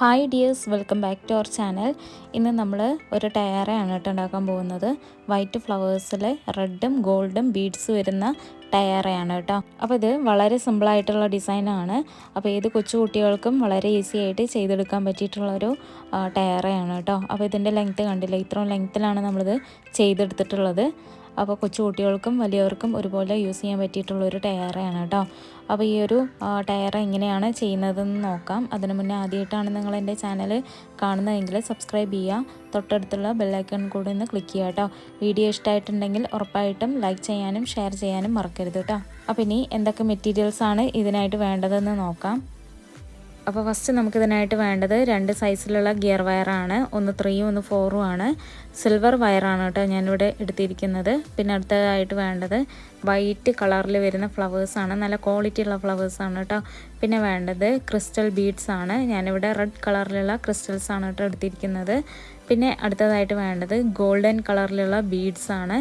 Hi dears welcome back to our channel ഇന്ന് നമ്മൾ ഒരു ടയറാണ് കേട്ടോ ഉണ്ടാക്കാൻ പോകുന്നത്. വൈറ്റ് ഫ്ലവേഴ്സിൽ റെഡും ഗോൾഡും ബീഡ്സ് വരുന്ന ടയറയാണ് കേട്ടോ. അപ്പോൾ ഇത് വളരെ സിമ്പിളായിട്ടുള്ള ഡിസൈനാണ് അപ്പോൾ ഏത് കൊച്ചു കുട്ടികൾക്കും വളരെ ഈസി ആയിട്ട് ചെയ്തെടുക്കാൻ പറ്റിയിട്ടുള്ളൊരു ടയറയാണ് കേട്ടോ. അപ്പോൾ ഇതിന്റെ ലെങ്ത്ത് കണ്ടില്ല? ഇത്രയും ലെങ്ത്തിലാണ് നമ്മളിത് ചെയ്തെടുത്തിട്ടുള്ളത്. അപ്പോൾ കൊച്ചു കുട്ടികൾക്കും വലിയവർക്കും ഒരുപോലെ യൂസ് ചെയ്യാൻ പറ്റിയിട്ടുള്ള ഒരു ടയറാണ് കേട്ടോ. അപ്പോൾ ഈ ഒരു ടയർ എങ്ങനെയാണ് ചെയ്യുന്നതെന്ന് നോക്കാം. അതിനു മുന്നേ ആദ്യമായിട്ടാണ് നിങ്ങൾ എന്റെ ചാനൽ കാണുന്നതെങ്കിൽ സബ്സ്ക്രൈബ് ചെയ്യുക. തൊട്ടടുത്തുള്ള ബെല്ലൈക്കൺ കൂടി ഒന്ന് ക്ലിക്ക് ചെയ്യുക കേട്ടോ. വീഡിയോ ഇഷ്ടമായിട്ടുണ്ടെങ്കിൽ ഉറപ്പായിട്ടും ലൈക്ക് ചെയ്യാനും ഷെയർ ചെയ്യാനും മറക്കരുത് കേട്ടോ. അപ്പോൾ ഇനി എന്തൊക്കെ മെറ്റീരിയൽസാണ് ഇതിനായിട്ട് വേണ്ടതെന്ന് നോക്കാം. അപ്പോൾ ഫസ്റ്റ് നമുക്കിതിനായിട്ട് വേണ്ടത് രണ്ട് സൈസിലുള്ള ഗിയർ വയറാണ് ഒന്ന് ത്രീയും ഒന്ന് ഫോറും ആണ്. സിൽവർ വയറാണ് കേട്ടോ ഞാനിവിടെ എടുത്തിരിക്കുന്നത്. പിന്നെ അടുത്തതായിട്ട് വേണ്ടത് വൈറ്റ് കളറിൽ വരുന്ന ഫ്ലവേഴ്സാണ് നല്ല ക്വാളിറ്റി ഉള്ള ഫ്ലവേഴ്സാണ് കേട്ടോ. പിന്നെ വേണ്ടത് ക്രിസ്റ്റൽ ബീഡ്സ് ആണ്. ഞാനിവിടെ റെഡ് കളറിലുള്ള ക്രിസ്റ്റൽസ് ആണ് കേട്ടോ എടുത്തിരിക്കുന്നത്. പിന്നെ അടുത്തതായിട്ട് വേണ്ടത് ഗോൾഡൻ കളറിലുള്ള ബീഡ്സ് ആണ്.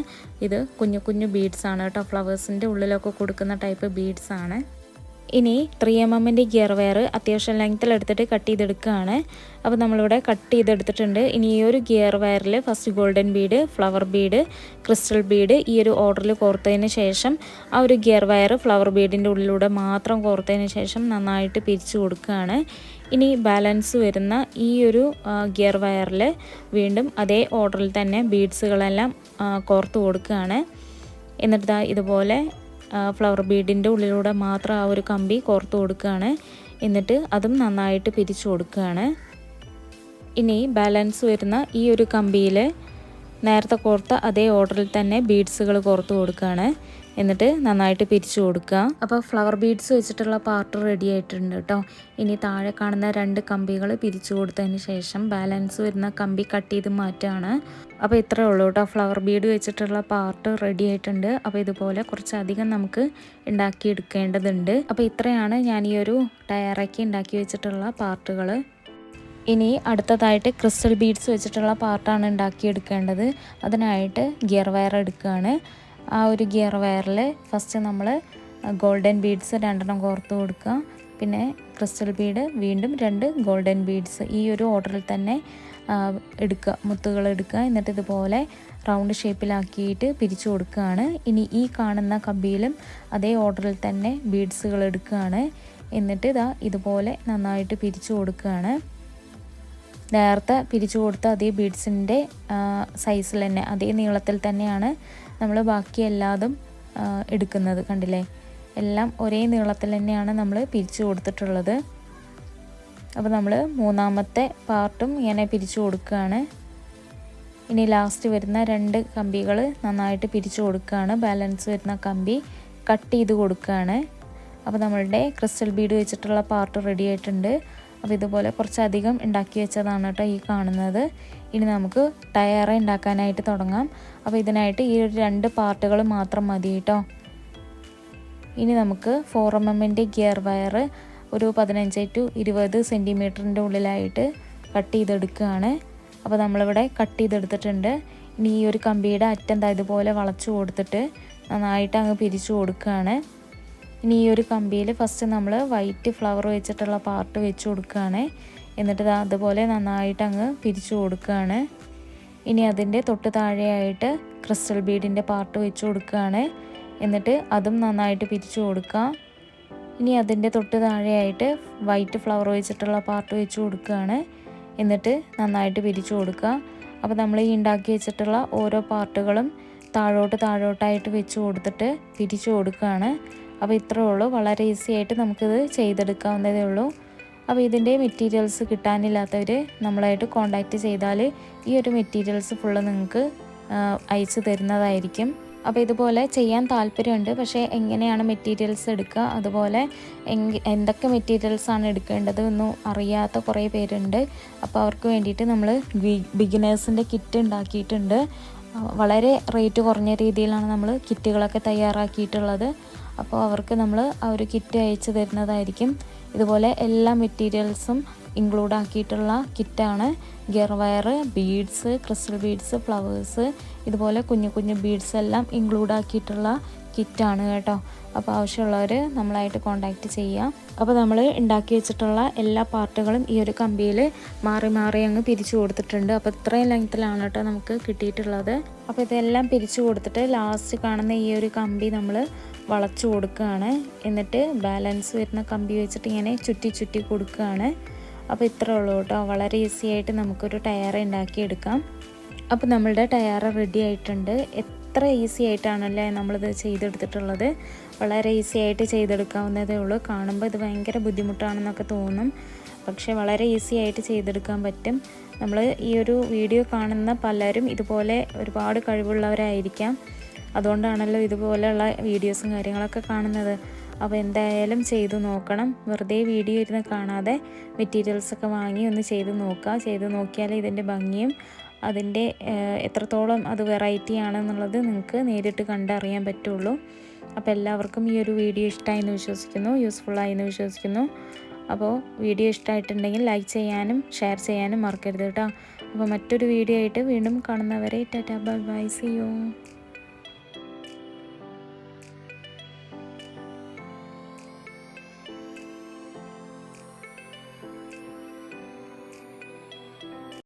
ഇത് കുഞ്ഞു കുഞ്ഞു ബീഡ്സ് ആണ് കേട്ടോ. ഫ്ലവേഴ്സിന്റെ ഉള്ളിലൊക്കെ കൊടുക്കുന്ന ടൈപ്പ് ബീഡ്സ് ആണ്. ഇനി ത്രീ എം എമ്മിന്റെ ഗിയർ വയർ അത്യാവശ്യം ലെങ്ത്തിൽ എടുത്തിട്ട് കട്ട് ചെയ്തെടുക്കുകയാണ്. അപ്പോൾ നമ്മളിവിടെ കട്ട് ചെയ്തെടുത്തിട്ടുണ്ട്. ഇനി ഈ ഒരു ഗിയർ വയറിൽ first golden bead flower bead crystal bead ഈ ഒരു ഓർഡറിൽ കോർത്തതിന് ശേഷം ആ ഒരു ഗിയർ വയർ ഫ്ലവർ ബീഡിന്റെ ഉള്ളിലൂടെ മാത്രം കോർത്തതിന് ശേഷം നന്നായിട്ട് പിരിച്ചു കൊടുക്കുകയാണ്. ഇനി ബാലൻസ് വരുന്ന ഈ ഒരു ഗിയർ വയറിൽ വീണ്ടും അതേ ഓർഡറിൽ തന്നെ ബീഡ്സുകളെല്ലാം കോർത്ത് കൊടുക്കുകയാണ്. എന്നിട്ട് ഇതുപോലെ ഫ്ലവർ ബീഡിന്റെ ഉള്ളിലൂടെ മാത്രം ആ ഒരു കമ്പി കോർത്ത് കൊടുക്കുകയാണ്. എന്നിട്ട് അതും നന്നായിട്ട് പിരിച്ചു കൊടുക്കുകയാണ്. ഇനി ബാലൻസ് വരുന്ന ഈ ഒരു കമ്പിയിൽ നേരത്തെ കോർത്ത അതേ ഓർഡറിൽ തന്നെ ബീഡ്സുകൾ കോർത്ത് കൊടുക്കുകയാണ്. എന്നിട്ട് നന്നായിട്ട് പിരിച്ചു കൊടുക്കുക. അപ്പോൾ ഫ്ലവർ ബീഡ്സ് വെച്ചിട്ടുള്ള പാർട്ട് റെഡി ആയിട്ടുണ്ട് കേട്ടോ. ഇനി താഴെ കാണുന്ന രണ്ട് കമ്പികൾ പിരിച്ചു കൊടുത്തതിന് ശേഷം ബാലൻസ് വരുന്ന കമ്പി കട്ട് ചെയ്ത് മാറ്റുകയാണ്. അപ്പോൾ ഇത്രയേ ഉള്ളൂ കേട്ടോ. ഫ്ലവർ ബീഡ് വെച്ചിട്ടുള്ള പാർട്ട് റെഡി ആയിട്ടുണ്ട്. അപ്പോൾ ഇതുപോലെ കുറച്ചധികം നമുക്ക് ഉണ്ടാക്കിയെടുക്കേണ്ടതുണ്ട്. അപ്പോൾ ഇത്രയാണ് ഞാൻ ഈ ഒരു ടയറൊക്കെ ഉണ്ടാക്കി വെച്ചിട്ടുള്ള പാർട്ടുകൾ. ഇനി അടുത്തതായിട്ട് ക്രിസ്റ്റൽ ബീഡ്സ് വെച്ചിട്ടുള്ള പാർട്ടാണ് ഉണ്ടാക്കിയെടുക്കേണ്ടത്. അതിനായിട്ട് ഗിയർ വയർ എടുക്കുകയാണ്. ആ ഒരു ഗിയർ വയറിൽ ഫസ്റ്റ് നമ്മൾ ഗോൾഡൻ ബീഡ്സ് രണ്ടെണ്ണം കോർത്ത് കൊടുക്കുക. പിന്നെ ക്രിസ്റ്റൽ ബീഡ് വീണ്ടും രണ്ട് ഗോൾഡൻ ബീഡ്സ് ഈ ഒരു ഓർഡറിൽ തന്നെ എടുക്കുക മുത്തുകൾ എടുക്കുക. എന്നിട്ട് ഇതുപോലെ റൗണ്ട് ഷേപ്പിലാക്കിയിട്ട് പിരിച്ചു കൊടുക്കുകയാണ്. ഇനി ഈ കാണുന്ന കമ്പിയിലും അതേ ഓർഡറിൽ തന്നെ ബീഡ്സുകൾ എടുക്കുകയാണ്. എന്നിട്ട് ഇതാ ഇതുപോലെ നന്നായിട്ട് പിരിച്ചു കൊടുക്കുകയാണ്. നേരത്തെ പിരിച്ചു കൊടുത്ത അതേ ബീഡ്സിന്റെ സൈസിൽ തന്നെ അതേ നീളത്തിൽ തന്നെയാണ് നമ്മൾ ബാക്കി എല്ലാതും എടുക്കുന്നത് കണ്ടില്ലേ? എല്ലാം ഒരേ നീളത്തിൽ തന്നെയാണ് നമ്മൾ പിരിച്ചു കൊടുത്തിട്ടുള്ളത്. അപ്പോൾ നമ്മൾ മൂന്നാമത്തെ പാർട്ടും ഇങ്ങനെ പിരിച്ചു കൊടുക്കുകയാണ്. ഇനി ലാസ്റ്റ് വരുന്ന രണ്ട് കമ്പികൾ നന്നായിട്ട് പിരിച്ചു കൊടുക്കുകയാണ്. ബാലൻസ് വരുന്ന കമ്പി കട്ട് ചെയ്ത് കൊടുക്കുകയാണ്. അപ്പോൾ നമ്മളുടെ ക്രിസ്റ്റൽ ബീഡ് വെച്ചിട്ടുള്ള പാർട്ട് റെഡി ആയിട്ടുണ്ട്. അപ്പോൾ ഇതുപോലെ കുറച്ചധികം ഉണ്ടാക്കി വെച്ചതാണ് കേട്ടോ ഈ കാണുന്നത്. ഇനി നമുക്ക് ടയർ ഉണ്ടാക്കാനായിട്ട് തുടങ്ങാം. അപ്പോൾ ഇതിനായിട്ട് ഈ ഒരു രണ്ട് പാർട്ടുകൾ മാത്രം മതി കേട്ടോ. ഇനി നമുക്ക് ഫോർ എം എമ്മിന്റെ ഗിയർ വയർ ഒരു പതിനഞ്ച് ടു ഇരുപത് സെന്റിമീറ്ററിന്റെ ഉള്ളിലായിട്ട് കട്ട് ചെയ്തെടുക്കുകയാണ്. അപ്പോൾ നമ്മളിവിടെ കട്ട് ചെയ്തെടുത്തിട്ടുണ്ട്. ഇനി ഈ ഒരു കമ്പിയുടെ അറ്റം ഇതുപോലെ വളച്ചു കൊടുത്തിട്ട് നന്നായിട്ട് അങ്ങ് പിരിച്ചു കൊടുക്കുകയാണ്. ഇനി ഈ ഒരു കമ്പിയിൽ ഫസ്റ്റ് നമ്മൾ വൈറ്റ് ഫ്ലവർ വെച്ചിട്ടുള്ള പാർട്ട് വെച്ച് കൊടുക്കുകയാണ്. എന്നിട്ട് അതുപോലെ നന്നായിട്ട് അങ്ങ് പിരിച്ചു കൊടുക്കുകയാണ്. ഇനി അതിന്റെ തൊട്ട് താഴെയായിട്ട് ക്രിസ്റ്റൽ ബീഡിന്റെ പാർട്ട് വെച്ച് കൊടുക്കുകയാണ്. എന്നിട്ട് അതും നന്നായിട്ട് പിരിച്ചു കൊടുക്കാം ഇനി അതിന്റെ തൊട്ട് താഴെയായിട്ട് വൈറ്റ് ഫ്ലവർ വെച്ചിട്ടുള്ള പാർട്ട് വെച്ച് കൊടുക്കുകയാണ്. എന്നിട്ട് നന്നായിട്ട് പിരിച്ചു കൊടുക്കുക. അപ്പോൾ നമ്മൾ ഈ ഉണ്ടാക്കി വെച്ചിട്ടുള്ള ഓരോ പാർട്ടുകളും താഴോട്ട് താഴോട്ടായിട്ട് വെച്ച് കൊടുത്തിട്ട് പിരിച്ചു കൊടുക്കുകയാണ്. അപ്പോൾ ഇത്രേ ഉള്ളൂ. വളരെ ഈസി ആയിട്ട് നമുക്കിത് ചെയ്തെടുക്കാവുന്നതേ ഉള്ളൂ. അപ്പോൾ ഇതിന്റെ മെറ്റീരിയൽസ് കിട്ടാനില്ലാത്തവർ നമ്മളായിട്ട് കോണ്ടാക്റ്റ് ചെയ്താൽ ഈ ഒരു മെറ്റീരിയൽസ് ഫുള്ള് നിങ്ങൾക്ക് അയച്ചു തരുന്നതായിരിക്കും. അപ്പോൾ ഇതുപോലെ ചെയ്യാൻ താല്പര്യമുണ്ട്. പക്ഷേ എങ്ങനെയാണ് മെറ്റീരിയൽസ് എടുക്കുക? അതുപോലെ എന്തൊക്കെ മെറ്റീരിയൽസ് ആണ് എടുക്കേണ്ടത് എന്നും അറിയാത്ത കുറേ പേരുണ്ട്. അപ്പോൾ അവർക്ക് വേണ്ടിയിട്ട് നമ്മൾ ബിഗിനേഴ്സിന്റെ കിറ്റ് ഉണ്ടാക്കിയിട്ടുണ്ട്. വളരെ റേറ്റ് കുറഞ്ഞ രീതിയിലാണ് നമ്മൾ കിറ്റുകളൊക്കെ തയ്യാറാക്കിയിട്ടുള്ളത്. അപ്പോൾ അവർക്ക് നമ്മൾ ആ ഒരു കിറ്റ് അയച്ചു തരുന്നതായിരിക്കും. ഇതുപോലെ എല്ലാ മെറ്റീരിയൽസും ഇൻക്ലൂഡ് ആക്കിയിട്ടുള്ള കിറ്റാണ്. Gear wire beads crystal beads flowers ഇതുപോലെ കുഞ്ഞു കുഞ്ഞു ബീഡ്സ് എല്ലാം ഇൻക്ലൂഡ് ആക്കിയിട്ടുള്ള കിറ്റാണ് കേട്ടോ. അപ്പോൾ ആവശ്യമുള്ളവർ നമ്മളായിട്ട് കോണ്ടാക്റ്റ് ചെയ്യാം. അപ്പോൾ നമ്മൾ ഉണ്ടാക്കി വെച്ചിട്ടുള്ള എല്ലാ പാർട്ടുകളും ഈ ഒരു കമ്പിയിൽ മാറി മാറി അങ്ങ് പിരിച്ചു കൊടുത്തിട്ടുണ്ട്. അപ്പോൾ ഇത്രയും ലെങ്ത്തിലാണ് കേട്ടോ നമുക്ക് കിട്ടിയിട്ടുള്ളത്. അപ്പോൾ ഇതെല്ലാം പിരിച്ചു കൊടുത്തിട്ട് ലാസ്റ്റ് കാണുന്ന ഈ ഒരു കമ്പി നമ്മൾ വളച്ചു കൊടുക്കുകയാണ് എന്നിട്ട് ബാലൻസ് വരുന്ന കമ്പി വെച്ചിട്ട് ഇങ്ങനെ ചുറ്റി ചുറ്റി കൊടുക്കുകയാണ് അപ്പോൾ ഇത്രേ ഉള്ളൂ കേട്ടോ. വളരെ ഈസി ആയിട്ട് നമുക്കൊരു ടയർ ഉണ്ടാക്കിയെടുക്കാം അപ്പോൾ നമ്മളുടെ ടയർ റെഡി ആയിട്ടുണ്ട്. എത്ര ഈസി ആയിട്ടാണല്ലേ നമ്മളിത് ചെയ്തെടുത്തിട്ടുള്ളത്. വളരെ ഈസി ആയിട്ട് ചെയ്തെടുക്കാവുന്നതേ ഉള്ളൂ. കാണുമ്പോൾ ഇത് ഭയങ്കര ബുദ്ധിമുട്ടാണെന്നൊക്കെ തോന്നും. പക്ഷേ വളരെ ഈസി ആയിട്ട് ചെയ്തെടുക്കാൻ പറ്റും. നമ്മൾ ഈ ഒരു വീഡിയോ കാണുന്ന പലരും ഇതുപോലെ ഒരുപാട് കഴിവുള്ളവരായിരിക്കാം. അതുകൊണ്ടാണല്ലോ ഇതുപോലെയുള്ള വീഡിയോസും കാര്യങ്ങളൊക്കെ കാണുന്നത്. അപ്പോൾ എന്തായാലും ചെയ്തു നോക്കണം. വെറുതെ വീഡിയോ ഇരുന്ന് കാണാതെ മെറ്റീരിയൽസൊക്കെ വാങ്ങി ഒന്ന് ചെയ്ത് നോക്കുക. ചെയ്ത് നോക്കിയാൽ ഇതിന്റെ ഭംഗിയും അതിന്റെ എത്രത്തോളം അത് വെറൈറ്റി ആണെന്നുള്ളത് നിങ്ങൾക്ക് നേരിട്ട് കണ്ടറിയാൻ പറ്റുള്ളൂ. അപ്പോൾ എല്ലാവർക്കും ഈ ഒരു വീഡിയോ ഇഷ്ടമായി എന്ന് വിശ്വസിക്കുന്നു യൂസ്ഫുള്ളായി എന്ന് വിശ്വസിക്കുന്നു. അപ്പോൾ വീഡിയോ ഇഷ്ടമായിട്ടുണ്ടെങ്കിൽ ലൈക്ക് ചെയ്യാനും ഷെയർ ചെയ്യാനും മറക്കരുത് കേട്ടോ. അപ്പോൾ മറ്റൊരു വീഡിയോ ആയിട്ട് വീണ്ടും കാണുന്നവരെ tata bye bye see you